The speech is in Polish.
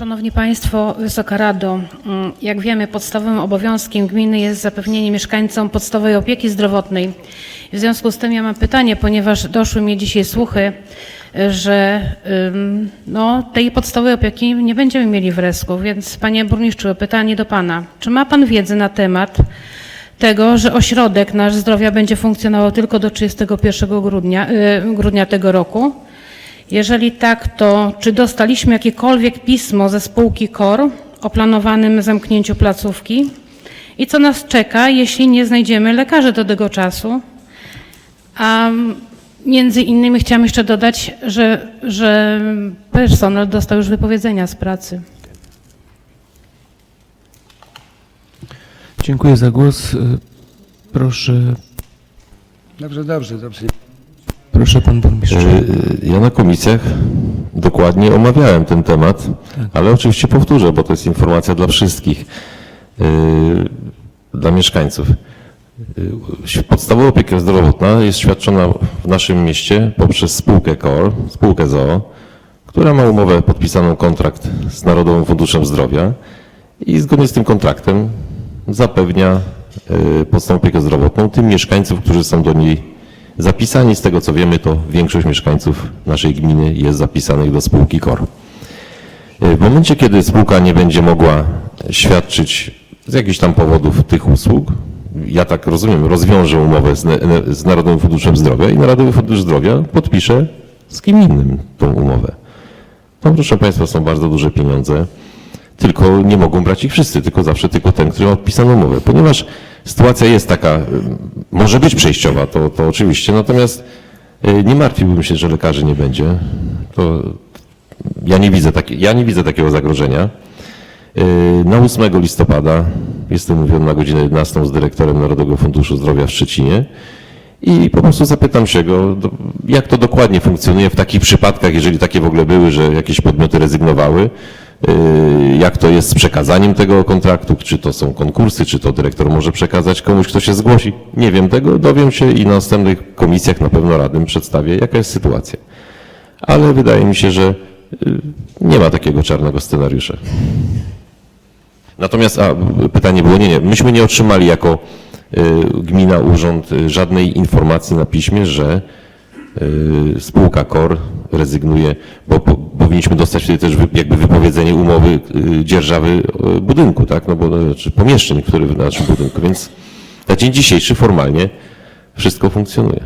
Szanowni Państwo, Wysoka Rado, mm, jak wiemy, podstawowym obowiązkiem gminy jest zapewnienie mieszkańcom podstawowej opieki zdrowotnej. W związku z tym ja mam pytanie, ponieważ doszły mnie dzisiaj słuchy, że no, tej podstawowej opieki nie będziemy mieli w Resku, więc Panie Burmistrzu, pytanie do Pana. Czy ma Pan wiedzę na temat tego, że ośrodek nasz zdrowia będzie funkcjonował tylko do 31 grudnia, y, grudnia tego roku? Jeżeli tak, to czy dostaliśmy jakiekolwiek pismo ze spółki KOR o planowanym zamknięciu placówki? I co nas czeka, jeśli nie znajdziemy lekarzy do tego czasu? A między innymi chciałam jeszcze dodać, że, że personel dostał już wypowiedzenia z pracy. Dziękuję za głos. Proszę, Dobrze, dobrze, dobrze. Proszę pan burmistrz. Y, Ja na komisjach dokładnie omawiałem ten temat, ale oczywiście powtórzę, bo to jest informacja dla wszystkich, y, dla mieszkańców. Y, Podstawowa opieka zdrowotna jest świadczona w naszym mieście poprzez spółkę KOR, spółkę ZOO, która ma umowę podpisaną kontrakt z Narodowym Funduszem Zdrowia i zgodnie z tym kontraktem zapewnia podstawową opiekę zdrowotną tym mieszkańców, którzy są do niej zapisani. Z tego co wiemy, to większość mieszkańców naszej gminy jest zapisanych do spółki KOR. Y, W momencie, kiedy spółka nie będzie mogła świadczyć z jakichś tam powodów tych usług, ja tak rozumiem, rozwiąże umowę z, z Narodowym Funduszem Zdrowia i Narodowy Fundusz Zdrowia podpisze z kim innym tą umowę. To, proszę Państwa, są bardzo duże pieniądze, tylko nie mogą brać ich wszyscy, tylko zawsze tylko ten, który ma podpisaną umowę. Ponieważ sytuacja jest taka, y, może być przejściowa, to, to oczywiście, natomiast y, nie martwiłbym się, że lekarzy nie będzie. To ja nie widzę, taki, ja nie widzę takiego zagrożenia. Yy, Na 8 listopada jestem mówiony na godzinę 11 z dyrektorem Narodowego Funduszu Zdrowia w Szczecinie i po prostu zapytam się go, jak to dokładnie funkcjonuje w takich przypadkach, jeżeli takie w ogóle były, że jakieś podmioty rezygnowały, jak to jest z przekazaniem tego kontraktu, czy to są konkursy, czy to dyrektor może przekazać komuś, kto się zgłosi. Nie wiem tego, dowiem się i na następnych komisjach na pewno radnym przedstawię, jaka jest sytuacja. Ale wydaje mi się, że yy, nie ma takiego czarnego scenariusza. Natomiast a, pytanie było, nie, nie, myśmy nie otrzymali jako y, gmina, urząd y, żadnej informacji na piśmie, że y, spółka KOR rezygnuje, bo powinniśmy dostać wtedy też jakby wypowiedzenie umowy y, dzierżawy y, budynku, tak, no bo no, czy pomieszczeń, które w naszym budynku, więc na dzień dzisiejszy formalnie wszystko funkcjonuje.